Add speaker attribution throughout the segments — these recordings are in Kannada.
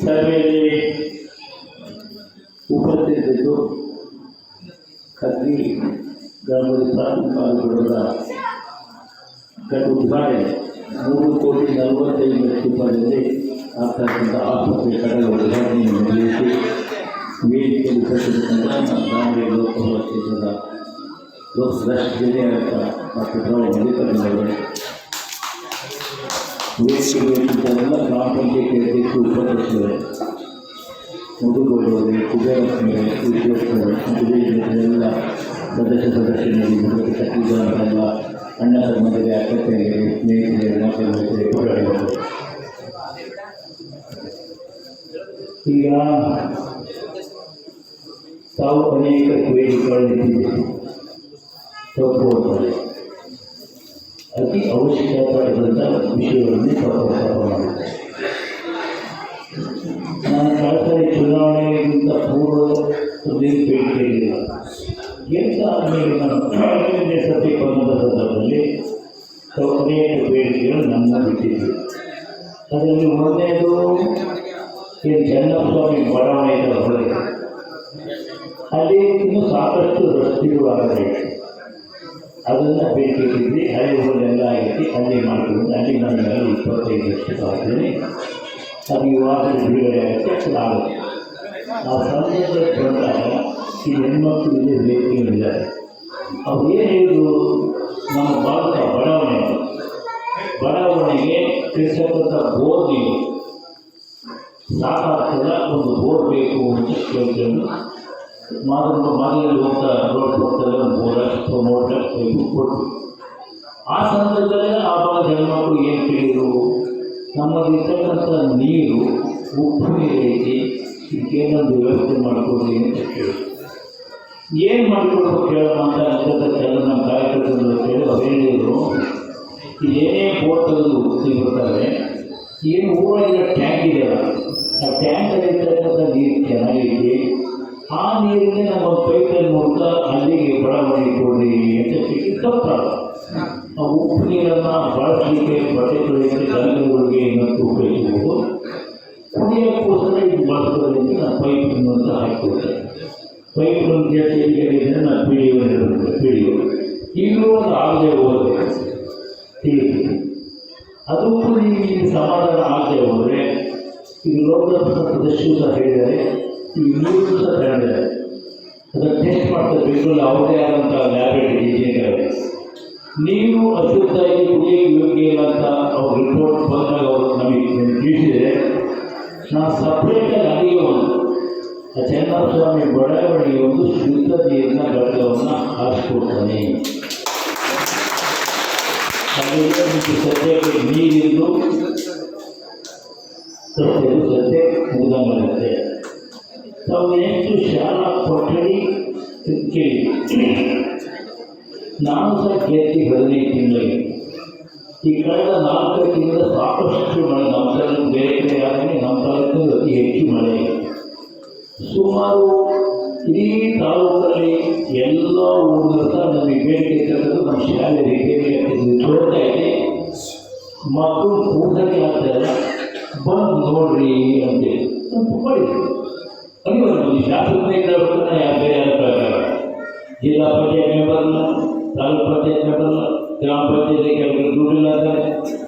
Speaker 1: ಸಭೆಯಲ್ಲಿ ಉಪಸ್ಥಿತರಿದ್ದು ಕದ್ರಿ ಗ್ರಾಮದ ಪ್ರಾಥಮಿಕ ಪಾಲ್ಗೊಳ್ಳದ ಕಟ್ಟು ಉದ್ಘಾಟನೆ ಮೂರು ಕೋಟಿ ನಲವತ್ತೈದು ಲಕ್ಷ ರೂಪಾಯಿಯಲ್ಲಿ ಆಗ್ತಕ್ಕಂಥ ಆಸ್ಪತ್ರೆ ಕಟ್ಟಡ ಉದ್ಘಾಟನೆಯನ್ನು ನಿರ್ವಹಿಸಿ ವೇದಿಕೆಯಲ್ಲಿ ಕಟ್ಟಿರ್ತಕ್ಕಂಥ ದಾವಣಗೆರೆ ಲೋಕಸಭಾ ಕ್ಷೇತ್ರದ ಲೋಕಸಭಾ ಜಿಲ್ಲೆಯಾದ ಡಾಕ್ಟರ್ ರಾವ್ ಮಲ್ಲಿಕಾರ್ಜುನವರು ವೇದಿಕೆಗಳಿಂದ ಗ್ರಾಮ ಪಂಚಾಯತಿ ಅಧ್ಯಕ್ಷರು ಉಪಾಧ್ಯಕ್ಷರು ಮುದುಗೋಡವರು ಕುಬೇರಪ್ಪನವರು ವಿಶ್ವೇಶ್ವರರು ಎಲ್ಲ ಸದಸ್ಯ ಸದಸ್ಯರಲ್ಲಿ ಮತ್ತು ಸಚಿವರಲ್ಲ ಅಣ್ಣ ತಮ್ಮರಿಗೆ ಅಕ್ಕರಿಗೆ ಸ್ನೇಹಿತರಿಗೆ ಮಾತಾಡಿದರೆ ಹೋರಾಡಿದರು ಈಗ ತಾವು ಅನೇಕ ವೇದಿಕೆಗಳಿದ್ದೀರಿ ತಪ್ಪುತ್ತಾರೆ ಅತಿ ಅವಶ್ಯಕವಾದಂಥ ವಿಷಯಗಳನ್ನು ಮಾಡುತ್ತೆ ನಾನು ಕಳೆದ ಚುನಾವಣೆಗಿಂತ ಪೂರ್ವದಲ್ಲಿ ಬೇಡಿಕೆಯಿಲ್ಲ ನಾನು ಎರಡನೇ ಸತಿ ಬಂದ ಸಂದರ್ಭದಲ್ಲಿ ಅನೇಕ ಬೇಡಿಕೆಗಳು ನನ್ನ ಬಿಟ್ಟಿದ್ದೆ. ಅದರಲ್ಲಿ ಮೊದಲನೇದು ಈ ಚನ್ನಸ್ವಾಮಿ ಬಡಾವಣೆಯ ಹೊರಗೆ. ಅಲ್ಲಿ ಇನ್ನೂ ಸಾಕಷ್ಟು ರಸ್ತೆಗಳು ಆಗಬೇಕು. ಅದನ್ನು ಬೇಕಿದ್ವಿ ಅಲ್ಲಿ ಹೋದೆಲ್ಲ ಆಗೈತಿ ಅಲ್ಲಿ ಮಾಡಿಕೊಂಡು ಅಲ್ಲಿ ನನಗೆ ಇಪ್ಪತ್ತೈದು ಲಕ್ಷ ಆಗ್ತೀನಿ ಅದು ಇವಾಗ ಬಿಡುಗಡೆ ಆಗುತ್ತೆ ಆ ಸಂದರ್ಭದಲ್ಲಿ ಬಂದಾಗ ಈ ಹೆಣ್ಮಕ್ಳು ಇಲ್ಲಿ ವೇದಿಕೆಗಳಿದ್ದಾರೆ ಅವ್ರು ಏನು ನಮ್ಮ ಭಾರತ ಬಡಾವಣೆ. ಬಡಾವಣೆಗೆ ತಿಳಿಸಕ್ಕಂಥ ಬೋರ್ ನೀವು ಸಾಕಾಗ್ತದ, ಒಂದು ಬೋರ್ ಬೇಕು ಅಂತ ಕೇಳ್ಕೊಂಡು ಮೊದಲು ಮೊದಲಲ್ಲಿ ಹೋಗ್ತಾ ರೋಡ್ ಹೋಗ್ತಾರೆ ಒಂದು ಅಥವಾ ಕೊಡ್ತೀವಿ ಆ ಸಂದರ್ಭದಲ್ಲಿ ಆ ಭಾಗದ ಹೆಣ್ಮಕ್ಳು ಏನು ಕೇಳಿದರು ನಮ್ಮಲ್ಲಿರ್ತಕ್ಕಂಥ ನೀರು, ಉಪ್ಪು ನೀರು ಐತಿ ಇದಕ್ಕೇನೊಂದು ವ್ಯವಸ್ಥೆ ಮಾಡಿಕೊಡ್ರಿ ಅಂತ ಕೇಳಿದ್ರು. ಏನು ಮಾಡಿಕೊಡ್ಬೇಕು ಕೇಳೋಣ ಅಂತ ಅನ್ಕೋತ ನಮ್ಮ ಕಾರ್ಯಕರ್ತರು ಕೇಳಿ, ಅವ್ರು ಹೇಳಿದ್ರು, ಇದೇನೇ ಬೋಟ್ ಸಿಗುತ್ತಾರೆ ಏನು ಊರಾಗಿರೋ ಟ್ಯಾಂಕ್ ಇದೆಯಲ್ಲ, ಆ ಟ್ಯಾಂಕಲ್ಲಿ ಇರ್ತಕ್ಕಂಥ ನೀರು ಚೆನ್ನಾಗೈತಿ, ಆ ನೀರಿಗೆ ನಮ್ಮ ಪೈಪಲ್ಲಿ ಸಹ ಹೇಳಿದ್ದಾರೆ ಅದನ್ನು ಟೆಸ್ಟ್ ಮಾಡ್ತಾರೆ ಬೆಂಗಳೂರು ಅವ್ರದೇ ಆದಂಥ ಲ್ಯಾಬ್ರೇಟರಿ ಇಂಜಿನಿಯರ್ ನೀರು ಅಶುದ್ಧಾಗಿ ಕುಡಿಯೋಕ್ಕೆ ಯೋಗ್ಯ ಇಲ್ಲ ಅಂತ ಅವ್ರ ರಿಪೋರ್ಟ್ ಬಂದಾಗ ಅವರು ನಮಗೆ ತಿಳಿಸಿದರೆ, ನಾನು ಸಪ್ರೇಟಾಗಿ ಅಲ್ಲಿಗೆ ಒಂದು, ಆ ಚನ್ನಸ್ವಾಮಿ ಬಡಾವಣೆಗೆ ಒಂದು ಶುದ್ಧ ನೀರಿನ ಘಟಕವನ್ನು ನಿಮಗೆ ಸದ್ಯಕ್ಕೆ ನೀರಿದ್ದು ಸಸ್ಯವು ಸದ್ಯ ಮುಗ್ದಂಗಾಗುತ್ತೆ ತಾವು ಹೆಚ್ಚು ಶಾಲಾ ಕೊಠಡಿ ಕೇಳಿ ನಾನು ಸಹ ಕೇಳಿ ಹದಿನೈದು ತಿಂಗಳಿಗೆ. ಈ ಕಳೆದ ನಾಲ್ಕು ತಿಂಗಳ ಸಾಕಷ್ಟು ಮಳೆ, ನಮ್ಮ ತಾಲೂಕು ಬೇರೆ ಕಡೆ ಆದರೆ ನಮ್ಮ ತಾಲೂಕು ಅತಿ ಹೆಚ್ಚು ಮಳೆ. ಸುಮಾರು ಇಡೀ ತಾಲೂಕಲ್ಲಿ ಎಲ್ಲ ಊರಿನ ಸಹ ನಮಗೆ ಬೇಡಿಕೆ ಇರ್ತಕ್ಕಂಥ ನಮ್ಮ ಶಾಲೆ ರಿಪೇರಿ ತೋರ್ತಾ ಇದೆ. ಮಕ್ಕಳು ಕೂಡಲೇ ಆಗ್ತಾರೆ ಬಂದು ನೋಡ್ರಿ ಅಂತೇಳಿ ತುಂಬ ಮಾಡಿದ್ರು. ಅನಿವಾರ್ಯ ಈ ಶಾಸಕರಿಂದ ಬರ್ತಾನೆ ಯಾರು ಬೇರೆ ಯಾರು ಪ್ರಕಾರ ಜಿಲ್ಲಾ ಪಂಚಾಯತ್ ಮೆಂಬರ್ನ ತಾಲೂಕು ಪಂಚಾಯತ್ ಮೆಂಬರ್ನ ಗ್ರಾಮ ಪಂಚಾಯತ್ ಕೆಲವರು ದುಡ್ಡಿಲ್ಲ ಅಂತಾರೆ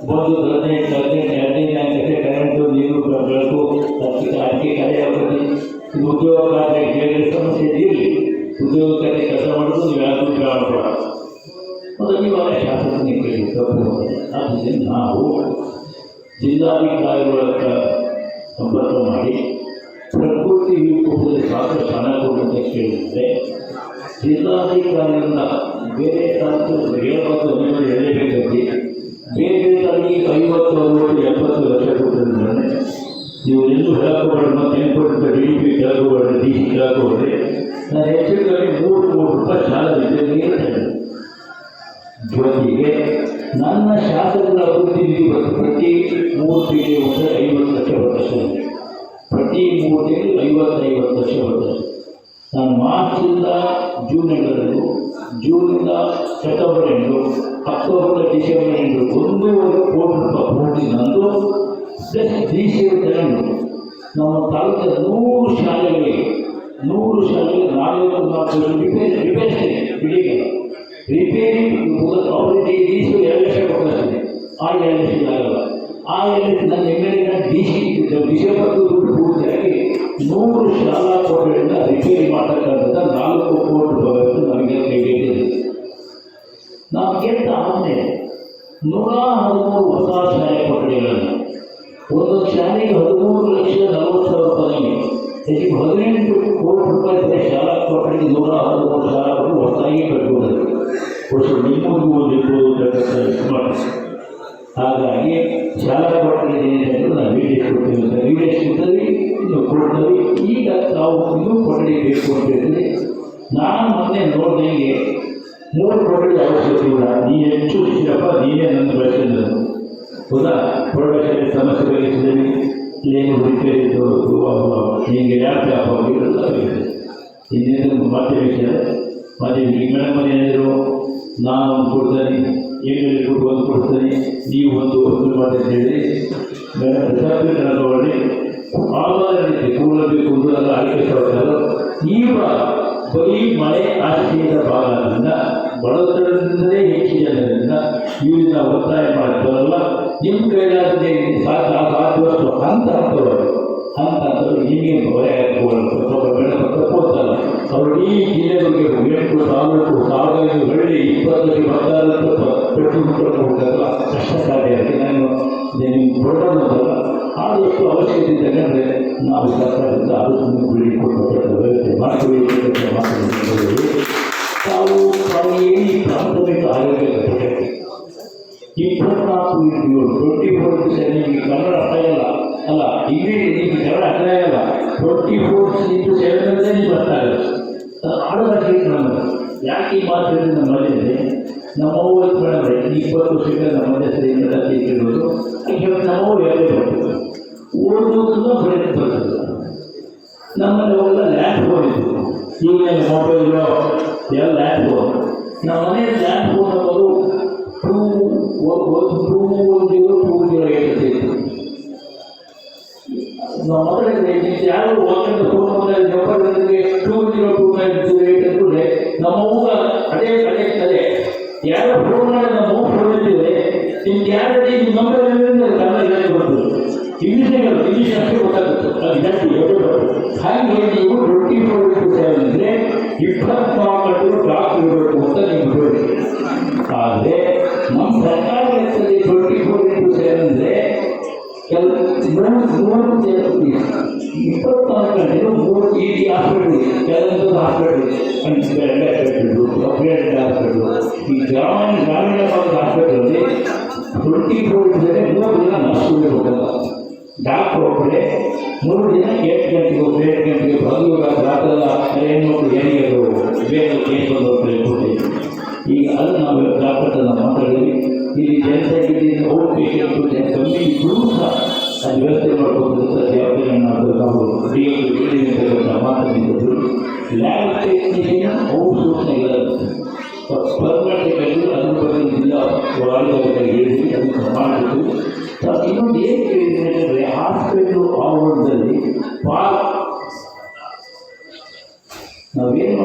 Speaker 1: ಬಂದು ಹದಿನೈದು ಹದಿನೈದು ಹದಿನೈದು ನಾಲ್ಕು ಗಂಟೆ ಕರೆಂಟು ನೀರು ಬೆಳಕು ಅದಕ್ಕೆ ಅದಕ್ಕೆ ಕರೆ ಆಗ್ತದೆ ಇದು ಉದ್ಯೋಗ ಖಾತೆ ಬೇರೆ ಸಮಸ್ಯೆ ಇರಲಿ ಉದ್ಯೋಗ ಖಾತೆ ಕೆಲಸ ಮಾಡೋದು ನೀವು ಯಾರು ಮಾಡಬೇಡ ಮೊದಲು ಇವಾಗ ಶಾಸಕನಿಗೆ ಕೇಳಿ ತಪ್ಪು ಆದ್ದರಿಂದ ನಾವು ಜಿಲ್ಲಾಧಿಕಾರಿಗಳ ಹತ್ರ ಸಂಪರ್ಕ ಮಾಡಿ ಪ್ರಕೃತಿ ವಿಕೋಪದಲ್ಲಿ ಸಾಕಷ್ಟು ಹಣ ಕೊಡುವಂತ ಕೇಳಿದ್ರೆ ಜಿಲ್ಲಾಧಿಕಾರಿಯಿಂದ ಬೇರೆ ತಾಲೂಕು ಹೇಳ್ಬಾರ್ದು ಅನ್ನೋದು ಹೇಳಬೇಕಂತೆ ಬೇರೆ ಬೇರೆ ತಾಲೂಕಿಗೆ ಐವತ್ತು, ಅರವತ್ತು, ಎಪ್ಪತ್ತು ಲಕ್ಷ ಕೊಟ್ಟಿದ್ದಾರೆ. ನೀವು ಎಲ್ಲೂ ಹೇಳಕೋಬಾರ್ದು ಕೊಟ್ಟು ಡಿ ಪಿ ಕೇಳಕೋಬೇಡ ಡಿ ಸಿ ಕೇಳಕೋಬೇಡ್ರಿ ನಾನು ಹೆಚ್ಚು ಮೂರು ಕೋಟಿ ರೂಪಾಯಿ ಸಾಲ ಹೇಳಿದೆ ಜೊತೆಗೆ ನನ್ನ ಶಾಸಕರ ಅಭಿವೃದ್ಧಿ ಪ್ರತಿ ಮೂರು ತಿಂಗಳಿಗೆ ಒಂದು ಐವತ್ತು ಲಕ್ಷ ಬರ್ತದೆ ಪ್ರತಿ ತಿಂಗಳು ಐವತ್ತೈವತ್ತು ವರ್ಷ ಬರ್ತದೆ. ನಾನು ಮಾರ್ಚಿಂದ ಜೂನ್ ಎಂಟರವರೆಗೂ ಜೂನಿಂದ ಸೆಪ್ಟೆಂಬರ್ ಎಂಟು ಅಕ್ಟೋಬರ್ ಡಿಸೆಂಬರ್ ಎಂಟು ಒಂದೂವರೆ ಕೋಟಿ ರೂಪಾಯಿ ಕೋಟಿ ನಂದು ಪ್ಲಸ್ ನಮ್ಮ ತಾಲೂಕಿನ ನೂರು ಶಾಲೆಗಳಿಗೆ, ನೂರು ಶಾಲೆಗೆ ನಾಲ್ಕು ನಾಲ್ಕು ರಿಪೇರಿ ರಿಪೇರಿ ಬಿಡಿಗೆ. ರಿಪೇರಿ ಅವರಿಗೆ ಈಸು ಎರಡು ಲಕ್ಷ ಕೊಡ್ತಾರೆ. ಆ ಎರಡು ಲಕ್ಷ ಆಗಲ್ಲ ಆ ಎರಡು ಲಕ್ಷ ನನ್ನ ಎಂ ಎಲ್ ಎನ ಡಿ ಸಿ ಡಿಸೆಂಬರ್ ದುಡ್ಡು ಪೂರ್ತಿಯಾಗಿ ನೂರು ಶಾಲಾ ಕೋಟೆಗಳಿಂದ ರಿಪೇರಿ ಮಾಡ್ತಕ್ಕಂಥದ್ದು ನಾಲ್ಕು ಕೋಟಿ ರೂಪಾಯಿಗಳು ನಮಗೆ ಕೈಗೆಟ್ಟಿದೆ ನಾವು ಗೆದ್ದ ಆಮೇಲೆ ನೂರ ಹದಿಮೂರು ಹೊಸ ಶಾಲೆ ಕೊಠಡಿಗಳನ್ನು ಒಂದೊಂದು ಶಾಲೆಗೆ ಹದಿಮೂರು ಲಕ್ಷ, ನಲವತ್ತು ಸಾವಿರ ರೂಪಾಯಿ ಹೆಚ್ಚು ಹದಿನೆಂಟು ಕೋಟಿ ರೂಪಾಯಿ ಬರೀ ಶಾಲಾ ಕೊಠಡಿಗೆ ನೂರ ಹದಿಮೂರು ಶಾಲೆಗಳು ಹೊಸದಾಗಿ ಕಟ್ಟಿಕೊಂಡಿದೆ ವರ್ಷ ನಿಮ್ಮದು ಓದಿರ್ಬೋದು ಅಂತಕ್ಕಂಥ ಮಾಡಿ ಹಾಗಾಗಿ ಶಾಲಾ ಕೊಠಡಿ ಏನಿದೆ ನಾವು ವಿಡಿಯೋ ಕೊಡ್ತೀವಿ ವಿಡಿಯೋ ಇನ್ನು ಕೊಡ್ತೇವೆ ಈಗ ನಾವು ಇನ್ನೂ ಕೊಠಡಿ ಬೇಕು ಅಂತ ನಾನು ಮೊನ್ನೆ ನೋಡಿದಂಗೆ ಮೂರು ಕೊಠಡಿ ಅವಶ್ಯಕತೆ ಇಲ್ಲ. ನೀ ಹೆಚ್ಚು ಇಷ್ಟಪ್ಪ ನೀನೇ ನನ್ನ ಬಳಸಿದ ಹೌದಾ ಪ್ರೊಡಕ್ಷನ್ ಸಮಸ್ಯೆ ಬಗೆಹರಿಸಿದಲ್ಲಿ ಏನು ರಿಪೇರಿ ನಿಮಗೆ ಲ್ಯಾಪ್ಟಾಪ್ ಆಗಿರೋದು ಇನ್ನೇನು ಮತ್ತೆ ವಿಷಯ? ಮತ್ತೆ ಮೇಡಮ್ ಏನಿದ್ರು? ನಾನು ಕೊಡ್ತೇನೆ ಏನೇಳಿ ಬಂದು ಕೊಡ್ತಾರೆ, ನೀವು ಒಂದು ವಸ್ತು ಮಾಡಿ ಅಂತ ಹೇಳಿ ತಗೊಳ್ಳಿ ಆವಾಗ ರೀತಿ ಕೂಡಬೇಕು ಅಂತ ಆಯ್ಕೆ ಮಾಡ್ತಾರೆ ತೀವ್ರ ಬರೀ ಮಳೆ ಆಶ್ರಯದ ಭಾಗದಿಂದ, ಬಡತನದಿಂದಲೇ ಜನರಿಂದ ಇವರಿಂದ ಒತ್ತಾಯ ಮಾಡ್ತಾರಲ್ಲ ನಿಮ್ಮ ಕೈಲಾದ್ರೆ ಸಾಧ್ಯ ಸಾಧ್ಯವಷ್ಟು ಹಂತ ಹಂತವರು ಹಂತ ಹಂತವರು ನಿಮಗೆ ಭಯ ಸ್ವಲ್ಪ ಬೆಳೆ ತಪ್ಪೋತಲ್ಲ ಅವರು ಈ ಜಿಲ್ಲೆಗಳಿಗೆ ಎಂಟು ತಾಲೂಕು ಸಾವಿರ ಹಳ್ಳಿ ಬಂದಾರಂತ ಪೆಟ್ಟು ಹೋಗ್ತಾರಲ್ಲ ಕಷ್ಟ ಆಗುತ್ತೆ ನಾನು ನಿಮ್ಮ ಕೊಡೋದಲ್ಲ ಆದಷ್ಟು ಅವಶ್ಯಕತೆ ಇದ್ದಂದ್ರೆ ನಾವು ಸರ್ಕಾರದಿಂದ ಆಲೋಚನೆ ಮಾತು ವ್ಯವಸ್ಥೆ ಮಾಡ್ತೀವಿ ತಾವು ತಾವು ಏನು ಪ್ರಾಥಮಿಕ ಆರೋಗ್ಯ ಇಪ್ಪತ್ನಾಲ್ಕು ಏಳು ಟ್ವೆಂಟಿ ಫೋರ್ ನಿಮಗೆ ಕನ್ನಡ ಅರ್ಥ ಇಲ್ಲ ಅಲ್ಲ ಇಂಗ್ಲೀಷ್ ನಿಮಗೆ ಕನ್ನಡ ಅರ್ಥ ಆಗಲ್ಲ ಟ್ವೆಂಟಿ ಫೋರ್ ಇಂಟು ಸೆವೆನ್ ಅಂತ ನೀವು ಬರ್ತಾ ಇಲ್ಲ ಅದು ಆಡೋದಕ್ಕೆ ನಮ್ಮದು ಯಾಕೆ ಈ ಮಾತು ಮನೆಯಲ್ಲಿ ನಮ್ಮ ಅವ್ವ ಮೇಡಮ್ ಇಪ್ಪತ್ತು ವರ್ಷಗಳ ನಮ್ಮ ಸರಿಯಿಂದ ಕೇಳಿರೋದು ಇವತ್ತು ನಮ್ಮವು ಯಾರೇ ಬರ್ತದೆ ಓದೋದನ್ನ ಬೆಳೆದು ಬರ್ತದೆ ನಮ್ಮಲ್ಲಿ ಅವೆಲ್ಲ ಲ್ಯಾಪ್ ಇತ್ತು ಈಗ ಮೊಬೈಲು ಎಲ್ಲ ಲ್ಯಾಪ್ ನಮ್ಮ ಮನೆ ಲ್ಯಾಪ್ ಅನ್ನೋದು two two zero two zero ಯಾರು ಒಂದು phone mobile two zero two nine zero eight ಅಂದ್ಕೊಂಡ್ರೆ ನಮ್ಮ ಊರ ಅದೇ ಕಡೆ ಅದೇ ಯಾರೋ ಫೋನ್ ನಾವು ಇಟ್ಟಿದ್ರೆ ನಿಮ್ಗೆ ಯಾರು ನಿಮ್ಮ ಕನ್ನಡ ಜಾಸ್ತಿ ಬರ್ತದೆ ಇಂಗ್ಲೀಷ್ಗಳು ಇಂಗ್ಲೀಷ್ ಅಷ್ಟೇ ಗೊತ್ತಾಗುತ್ತೆ. ಅದು ಹಾಗೆ ನೀವು ಟ್ವೆಂಟಿ ಫೋರ್ ಇಂಟು ಅಂದರೆ ಇಪ್ಪತ್ನಾಲ್ಕು ಕ್ಲಾಸ್ ಇರಬೇಕು ಅಂತ ನೀವು ಹೇಳಿ ಆದರೆ ನಮ್ಮ ಸರ್ಕಾರ ಟ್ವೆಂಟಿ ಫೋರ್ ಇಂಟು ಸೆವೆನ್ ಅಂದರೆ ಕೆಲ ಮೂರು ಮೂರು ಜನ ಇಪ್ಪತ್ನಾಲ್ಕು ಗಂಟೆ ಮೂರು ಈ ಹಾಸ್ಪಿಟಲ್ ಕೆಲವೊಂದು ಹಾಸ್ಪಿಟಲ್ ಹಾಸ್ಪಿಟ್ಲು ಅಪ್ಗ್ರೇಡೆಡ್ ಹಾಸ್ಪಿಟಲ್ ಈ ಗ್ರಾಮೀಣ ಗ್ರಾಮೀಣ ಭಾಗದ ಹಾಸ್ಪಿಟಲಲ್ಲಿ ಟ್ವೆಂಟಿ ಫೋರ್ ಇದ್ದರೆ ಮೂರು ದಿನ ನರ್ಸ್ ಹೋಗಲ್ಲ ಡಾಕ್ಟರ್ ಒಬ್ಬರೇ ಮೂರು ದಿನ ಎಂಟು ಗಂಟೆಗೆ ಒಬ್ಬರು ಎಂಟು ಗಂಟೆಗೆ ಬಂದು ಡಾಕ್ಟರ್ ಹೆಣ್ಮಕ್ಳು ಏನಿಗೆ ಬೇರೆ ಏನು ಕೊಡ್ತೀವಿ ಈಗ ಅದು ನಾವು ಡಾಕ್ಟರ್ ಹತ್ರ ಮಾತಾಡಿದ್ವಿ. ಇಲ್ಲಿ ಜನಸಂಖ್ಯೆ ಔಟ್ ಪೇಷಂಟ್ ಕಮ್ಮಿ ಇದ್ದರೂ ಸಹ ಅದು ವ್ಯವಸ್ಥೆ ಮಾಡ್ಕೋದಂತ ಜವಾಬ್ದಾರಿ ನಾವು ನಾವು ಡಿ ಮಾತಾಡಿದ್ದು ಲ್ಯಾಬ್ ಟೆಕ್ನಿಷಿಯನ್ ಔಟ್ ಸೋರ್ಸ್ನ ಇರೋದು ಪರ್ಮನೆಂಟ್ ಅದ್ರ ಬಗ್ಗೆ ವಾರ್ಡ್ಗಳಿಗೆ ಹೇಳಿಸಿ ಅದನ್ನು ಮಾಡಬೇಕು ಏನು ಕೇಳಿದ್ದೀನಿ ಅಂದರೆ ಹಾಸ್ಪಿಟಲ್ ಆವರಣದಲ್ಲಿ ಪಾ ನಾವೇನು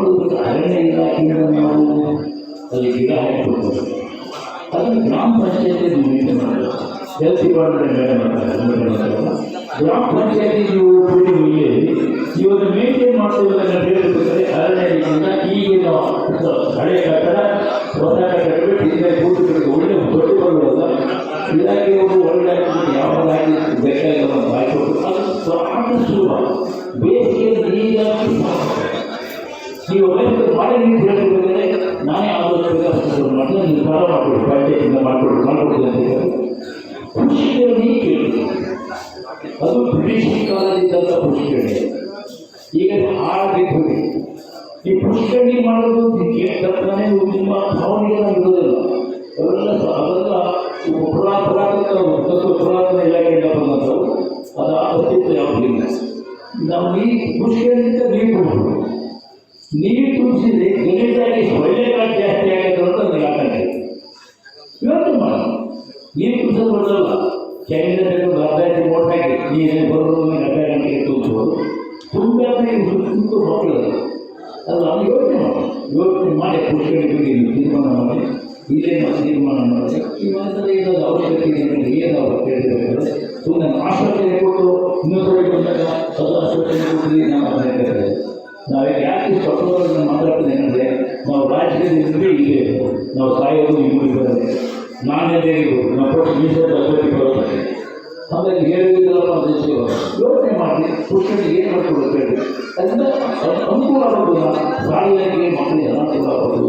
Speaker 1: ಅಲ್ಲಿ ಗ್ರಾಮ ಪಂಚಾಯತ್ ಮೇಂಟೈನ್ ಮಾಡಬೇಕು ಹೆಲ್ತ್ ಡಿಪಾರ್ಟ್ಮೆಂಟ್ ಮಾಡ್ತಾರೆ ನೀವು ಇಲ್ಲಿ ಇವತ್ತು ಮೇಂಟೈನ್ ಮಾಡ್ತಿರೋದನ್ನ ಹೇಳ್ಬೇಕಾದ್ರೆ ಅರಣ್ಯ ಇಲಾಖೆಯಿಂದ ಈಗಿನ ಹಳೆ ಕಟ್ಟಡ, ಹೊಸ ಕಟ್ಟಡ ಹಿಂದೆ ಕೂತು ಒಳ್ಳೆ ದೊಡ್ಡ ಬರುವಾಗ ಇಲಾಖೆಯವರು ಒಳ್ಳೆ ಯಾವುದಾಗಿ ಬೇಕಾಗಿರೋ ಬಾಯ್ಕೊಟ್ಟು ಅದು ಸುಲಭ. ಬೇಸಿಗೆ ನೀರಾಗಿ ನೀವು ವಯಸ್ಸು ಮಾಡಿ ನೀವು ಹೇಳಬೇಕಾದ್ರೆ ನಾನೇ ಮಾಡಿ ನಿರ್ಧಾರ ಮಾಡ್ಕೊಡಿ ಪಂಚಾಯತಿಂದ ಮಾಡ್ಕೊಡಿ ಅದು ಬ್ರಿಟಿಷ್ ಕಾಲದಿಂದ ಪುಷ್ಕರಣಿ. ಈಗ ಹಾಳಾಗಿದ್ದು ಈ ಪುಷ್ಕರಣಿ ಮಾಡೋದು ಕೇಳ್ತಾನೆ ನಿಮ್ಮ ಭಾವನೆಗಳ ಇರೋದಿಲ್ಲ. ಅವೆಲ್ಲ ಅವೆಲ್ಲ ಪುರಾ ಪುರಾತನ ಇಲಾಖೆಯಿಂದ ಬಂದಂಥವು ಅದು ಅಸ್ತಿತ್ವ ಯಾವುದಿಲ್ಲ. ನಾವು ನೀ ಪುಷ್ಕರಣಿಂದ ನೀರು ಕೊಡ್ಬೋದು. ನೀರು ತುಂಬಿಸಿದ್ರೆ ಗಣಿತಾಗಿ ಸೊಳ್ಳೆಕಾಳು ಜಾಸ್ತಿ ಆಗುತ್ತೆ ಅಂತ ನನಗೆ ಆತಂಕ ಇವತ್ತು ಮಾಡಿ. ನೀರು ತುಂಬಿಸೋದು ಬರೋಲ್ಲ ಚೈನಾದಲ್ಲಿ ಒಂದು ಅರ್ಧ ನೀರಿನ ಬರೋದು ಗಂಟೆಗೆ ತೋರಿಸ್ಬೋದು ತುಂಬ ತುಂಬ ಮಕ್ಕಳು ಅದು ನಾವು ಯೋಚನೆ ಮಾಡಿ ಯೋಚನೆ ಮಾಡಿ ನೀವು ತೀರ್ಮಾನ ಮಾಡಿ ಇಲ್ಲೇ ನಾವು ತೀರ್ಮಾನ ಮಾಡಿ. ಮಾತ್ರ ಏನಾದ್ರು ಅವಶ್ಯಕತೆ ಇದೆ ಏನು ಅವರು ಕೇಳಿದ್ರೆ ಸುಮ್ಮನೆ ಆಶ್ವಾಸನೆ ಕೊಟ್ಟು ಇನ್ನೊಂದು ಬಂದಾಗ ಅದು ಆಶ್ವಾಸನೆ ಕೊಟ್ಟು ನಾವು ಮಾತಾಡ್ತಾರೆ ನಾವು ಯಾಕೆ ಸ್ವಲ್ಪ ಮಾತಾಡ್ತೀನಿ ಅಂದರೆ, ನಾವು ರಾಜ್ಯದಲ್ಲಿ ಇಲ್ಲೇ ನಾವು ಸಾಯೋದು ಇಬ್ಬರು ಬರೋದು ನಾನೇ ಇರ್ಬೋದು ನಾವು ಕೊಟ್ಟು ಮೀಸಲು ಅಭ್ಯರ್ಥಿ ಬರೋದು ಹಾಗಾಗಿ ಹೇಳಿದ್ರಲ್ಲ ಅದಕ್ಕೆ ಯೋಚನೆ ಮಾಡಿ ಪುಸ್ತಕ ಏನು ಮಾಡ್ಕೊಳ್ಬೇಕು ಅದರಿಂದ ಅದು ಅನುಕೂಲ ಆಗೋದಿಲ್ಲ ಶಾಲೆಗೆ ಮಕ್ಕಳಿಗೆ ಅನುಕೂಲ ಆಗೋದು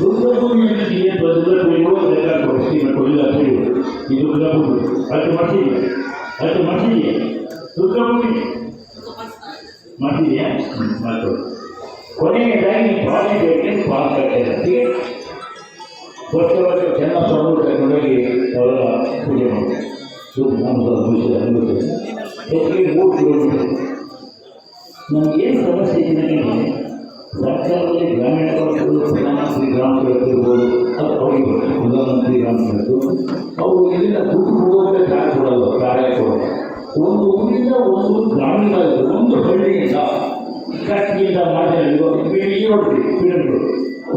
Speaker 1: ದುರ್ಗಭೂಮಿಯಲ್ಲಿ ಏನು ದುರ್ಗಭೂಮಿಗೂ ರೆಕಾರ್ಡ್ ಕೊಡಿಸಿ ಕೊಡಲಿಲ್ಲ ಹೇಳಿ ಇದು ದುರ್ಗಭೂಮಿ. ಅದು ಮಸೀದಿ ಅದು ಮಸೀದಿ ದುರ್ಗಭೂಮಿ. ಮಸೀದಿಯಾ ಮತ್ತು ಕೊನೆಯದಾಗಿ ಪ್ರಾಜೆಕ್ಟ್ಗೆ ಪಾಸ್ ಕಟ್ಟಿದೆ ವರ್ಷ ವರ್ಷ ಚೆನ್ನಾಗಿ ಸ್ವಾಮಿ ಕೈಗೊಂಡೋಗಿ ಅವರ ಪೂಜೆ ಮಾಡ್ತಾರೆ. ಹೆಚ್ಚಿಗೆ ಮೂರು ಕಿಲೋಮೀಟರ್. ನಮಗೇನು ಸಮಸ್ಯೆ ಇದೆ ಅಂದರೆ, ಸರ್ಕಾರದಲ್ಲಿ ಗ್ರಾಮೀಣ ಪ್ರಧಾನಮಂತ್ರಿ ಗ್ರಾಮ ಸಡಕ್ ಇರ್ಬೋದು, ಅದು ಅವರಿಗೆ ಬರುತ್ತೆ ಪ್ರಧಾನಮಂತ್ರಿ ಗ್ರಾಮ ಸಡಕ್. ಅವರು ಇಲ್ಲಿಂದ ದುಡ್ಡು ಹೋಗೋದ್ರೆ ಕಾರ್ಯ ಕಾರ್ಯ ಕೊಡಲ್ಲ. ಒಂದು ಊರಿಂದ ಒಂದು ಗ್ರಾಮೀಣ ಒಂದು ಹಳ್ಳಿಯಿಂದ ಕಟ್ಟಿಯಿಂದ ಮಾಡಿ ನೋಡ್ರಿ ಪೀಡಗಳು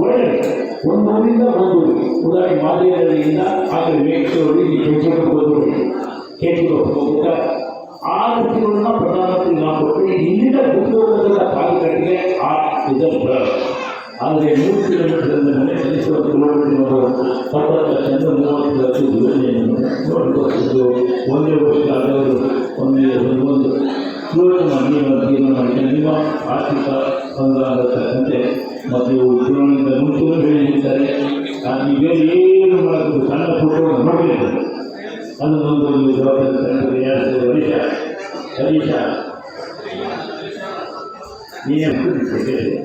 Speaker 1: ಒಳ್ಳೆಯದು ಒಂದು ಊರಿಂದ ಒಂದು ಉದಾಹರಣೆ ಮಾದರಿಯಿಂದ ಆದರೆ ಮೇಕೂರು ಈ ಕೆಂಚಕ್ಕೆ ಹೋದ್ರು ಹೋಗ್ತಾ ಆ ವೃತ್ತಿಗಳನ್ನ ಪ್ರಧಾನಮಂತ್ರಿ ನಾವು ಕೊಟ್ಟು ಇಲ್ಲಿಂದ ಉದ್ಯೋಗದ ಕಾಲಘಟ್ಟಿಗೆ ಆ ಬರೋದು ಆದರೆ ಮೂರು ಕಿಲೋಮೀಟರ್ ಮೇಲೆ ಚಲಿಸುವ ಕಿಲೋಮೀಟರ್ ಸತತ ಚಂದ್ರ ಮೂವತ್ತು ಲಕ್ಷ ಯೋಜನೆಯನ್ನು ನೋಡಿಕೊಂಡು ಒಂದೇ ವರ್ಷ ಆದವರು ಒಂದೇ ಒಂದೊಂದು ಯೋಜನೆ ನಿಮ್ಮ ಆರ್ಥಿಕ ನೀನು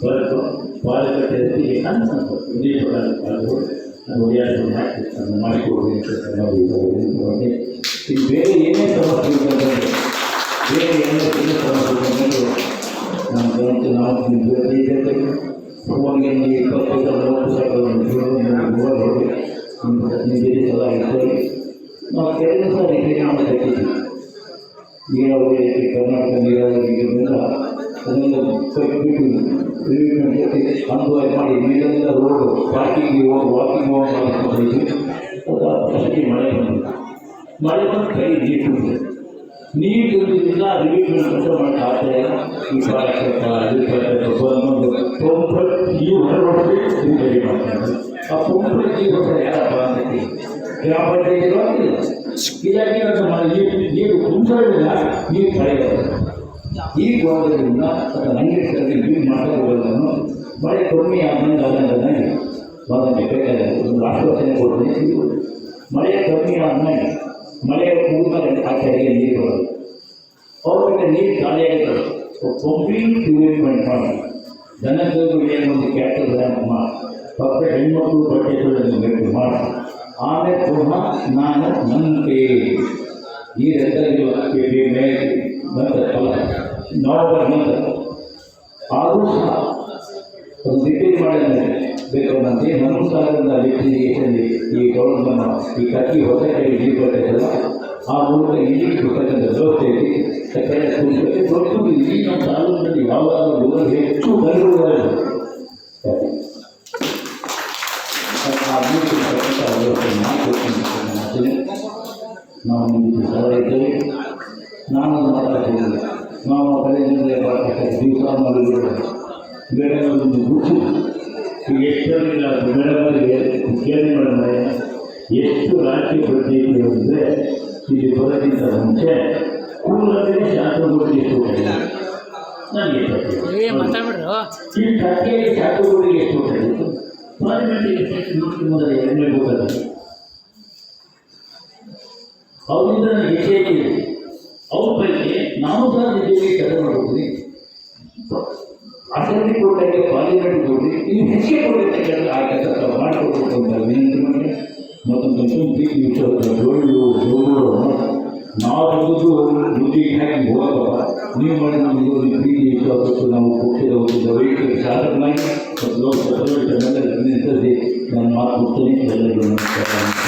Speaker 1: ಬರಕು ಪಾಲಕತೆ ಅಂತ ವಿದೇಶಗಳು ಒಡಿಯಾಡಿ ಮಾಡಿಕೊಡಿ ಅಂತ ನಾವು ಈಗ ಈ ಬೇರೆ ಏನೇ ಸಮಸ್ಯೆ ಇದ್ದರೆ ಬೇರೆ ಏನೇ ಸಮಸ್ಯೆ ಇದ್ದರೆ ನಮ್ಮ ಗಮನಕ್ಕೆ ನಾವು ಬೇರೆ ಫೋನ್ಗೆ ನೀವು ಇಪ್ಪತ್ತೈದು ಮೂವತ್ತು ಸಾವಿರ ಹೋಗಿ ನಿಮಗೆ ಸಲ ಇರ್ತದೆ ನಾವು ಕೆಲವು ಸಾರಿ ನಾವು ಕಟ್ಟಿದ್ವಿ ನೀರಾವರಿ ಕರ್ನಾಟಕ ನೀರಾವರಿ ಇರೋದ್ರಿಂದ ಅದನ್ನು ಕಟ್ಟಿಬಿಟ್ಟು ಅನ್ವಯ ಮಾಡಿ ಮೇಲೆಲ್ಲ ರೋಡ್ ವಾಕಿಂಗ್ ಹೋಗಿ ವಾಕಿಂಗ್ ಹೋಗಿ ಮಾಡ್ಕೊಂಡಿದ್ವಿ ಅಷ್ಟೇ ಮಳೆ ಬಂದಿದೆ. ಮಳೆ ಬಂದು ಕೈ ನೀರು ನೀರು ಇರೋದ್ರಿಂದ ರಿವ್ಯೂ ಅಂತ ಮಾಡಿ ಆಗ್ತಾ ಇಲ್ಲ. ರಿಪೇರಿ ಮಾಡ್ತಾರೆ. ಆ ಪಂಪ್ ಈ ಪಂಚಾಯತ್ ನಮ್ಮ ನೀರು ನೀರು ನೀರು ಪಡೆಯೋದು ಈ ಗೋಳದಿಂದ ಅಥವಾ ನಂಗೇಶ್ವರಲ್ಲಿ ನೀರು ಮಾಡೋದನ್ನು ಮಳೆ ಕಮ್ಮಿ ಆದ್ಮೇಲೆ ಅದನ್ನು ಮೊದಲನೇ ಬೇಕಾದ ಒಂದು ಆಶ್ವಾಸನೆ ಕೊಡ್ತೀನಿ ಸಿಗುವುದು ಮಳೆ ಕಮ್ಮಿ ಆದ್ಮೇಲೆ ಮಳೆ ಮುಗಿದ್ಮೇಲೆ ಆ ಕೆರೆಗೆ ನೀರು ಬರೋದು. ಅವ್ರಿಗೆ ನೀರು ಖಾಲಿಯಾಗಿರ್ತದೆ. ಕಂಪ್ಲೀಟ್ ಟ್ರೀಟ್ಮೆಂಟ್ ಮಾಡಿ. ದನಗಳು ಏನು ಒಂದು ಕ್ಯಾಟಲ್ ರ್ಯಾಂಪ್ ಮಾಡಿ. ಪಕ್ಕ ಹೆಣ್ಮಕ್ಳು ಬಟ್ಟೆ ತೊಳೆದು ಮಾಡಿ. ಆಮೇಲೆ ಪುನಃ ನಾನು ನಂಬಿಕೆ ಈ ರೈತರಿಗೆ ಮೇಲೆ ಬಂದ ಫಲ ನವೆಂಬರ್ ನಂತರ ಆದರೂ ಸಹ ಒಂದು ರಿಪೇರಿ ಮಾಡಿದ್ರೆ ಬೇಕಾದ್ರೆ ನಂತೆ ನಮ್ಮ ಸಾಲದಿಂದ ಲಿಫ್ಟಿಗೇಷನ್ ಈ ಗೌರ್ಮೆಂಟ್ ಈ ಕಟ್ಟಿ ಹೊಸ ಕಡೆ ನೀರು ಬರ್ತಾಯಿಲ್ಲ ಆ ಮೂಲಕ ಇಲ್ಲಿ ಕೊಟ್ಟಂಥ ವ್ಯವಸ್ಥೆ ಇದೆ ಯಾಕಂದರೆ ಪುಸ್ತಕ ದೊಡ್ಡದು ಈ ನಮ್ಮ ತಾಲೂಕಿನಲ್ಲಿ ಯಾವಾಗಲೂ ಹೆಚ್ಚು ಬರುವುದಾಗಿದೆ ಆ ಮೂಲಕ ವ್ಯವಸ್ಥೆ ಮಾಡಿಕೊಡ್ತೀನಿ ನಾವು ನಿಮಗೆ ಸರಳ ಇದ್ದೇವೆ. ನಾನು ಮಾತಾಡ್ತಿದ್ದೆ ನಾವು ಕಲೆಯಿಂದ ದಿವಸ ಮಾಡಿದ್ರೆ ಬೆಳೆಗಳನ್ನು ಗುರುತು ಈಗ ಎಷ್ಟರಿಂದ ಬೆಳೆಗಳಿಗೆ ಕೇಳಿ ಮಾಡಿದರೆ ಎಷ್ಟು ರಾಜ್ಯ ಪ್ರತಿ ಅಂದರೆ ಇಲ್ಲಿ ಬರೋಕ್ಕಿಂತ ಮುಂಚೆ ಕೂಡಲೇ ಶಾಸಕರಿಗೆ ಎಷ್ಟು ನನಗೆ ಈ ಕಟ್ಟಿಗೆ ಶಾಸಕರಿಗೆ ಎಷ್ಟು ಪಾರ್ಲಿಮೆಂಟಿಗೆ ಮೊದಲ ಎರಡನೇ ಗೊತ್ತಾಗುತ್ತೆ ಅವರಿಂದ ಹೆಚ್ಚೆ ಅವ್ರ ಬಗ್ಗೆ ನಾವು ಸಹ ನಿಜವಾಗಿ ಕೆಲಸ ಮಾಡಿದ್ವಿ ಅಸೆಂಬ್ಲಿ ಕೋರ್ಟಾಗೆ ಪಾರ್ಲಿಮೆಂಟ್ ಕೊಡಿ ನೀವು ಹೆಚ್ಚಿಗೆ ಕೊಡುತ್ತೆ ಕೆಲಸ ಆ ಕೆಲಸ ಮಾಡಿಕೊಡ್ಬೇಕು ಅಂತ ವಿನಂತಿ ಮಾಡಿ. ಮತ್ತೊಂದು ಮುಖ್ಯಮಂತ್ರಿ ಜೋಳು ನಾವು ಬುದ್ಧಿಗೆ ಹಾಕಿ ಹೋಗಲ್ಲ. ನೀವು ಮಾಡಿ ನಮಗೆ ಪ್ರೀತಿ ವಿಶ್ವಾಸ ನಾವು ಕೊಟ್ಟಿರೋ ಒಂದು ವೈಯಕ್ತಿಕ ಶಾಸಕನಾಗಿ, ಮತ್ತು ಲೋಕಸಭೆ ನಾನು ಮಾತು ಕೊಡ್ತೀನಿ. ಎಲ್ಲರಿಗೂ ನಮಸ್ಕಾರ.